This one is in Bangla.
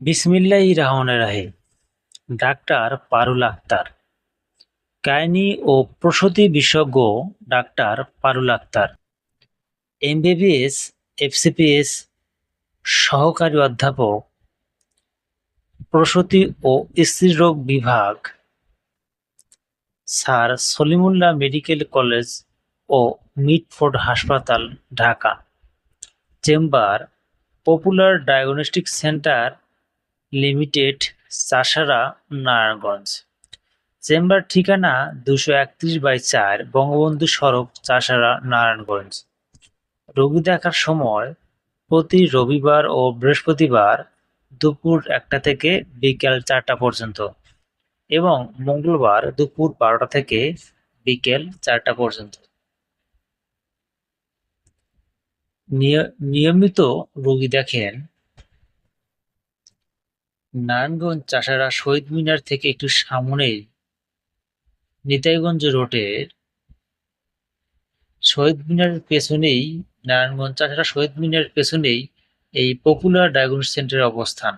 বিসমিল্লাহ রহমানির রাহে ডাক্তার পারুল আক্তার গাইনি ও প্রসূতি বিশেষজ্ঞ doctor Parul Akter MBBS, FCPS, সহকারী অধ্যাপক, প্রসূতি ও স্ত্রীরোগ বিভাগ। স্যার সলিমুল্লাহ মেডিকেল কলেজ ও মিটফোর্ড হাসপাতাল, Dhaka. Chamber, popular diagnostic centre limited Chashara Narayanganj. Chamber ঠিকানা দুশো একত্রিশ বাই চার বঙ্গবন্ধু সড়ক চাষারা নারায়ণগঞ্জ। রোগী দেখার সময় প্রতি রবিবার ও বৃহস্পতিবার দুপুর একটা থেকে বিকেল চারটা পর্যন্ত এবং মঙ্গলবার দুপুর বারোটা থেকে বিকেল চারটা পর্যন্ত। নিয়- নিয়মিত রোগী দেখেন নারায়ণগঞ্জ চাষারা শহীদ মিনার থেকে একটু সামনে নিতাইগঞ্জ রোডের শহীদ মিনারের পেছনেই, নারায়ণগঞ্জ চাষারা শহীদ মিনারের পেছনেই এই পপুলার ডায়াগনস্টিক সেন্টারের অবস্থান।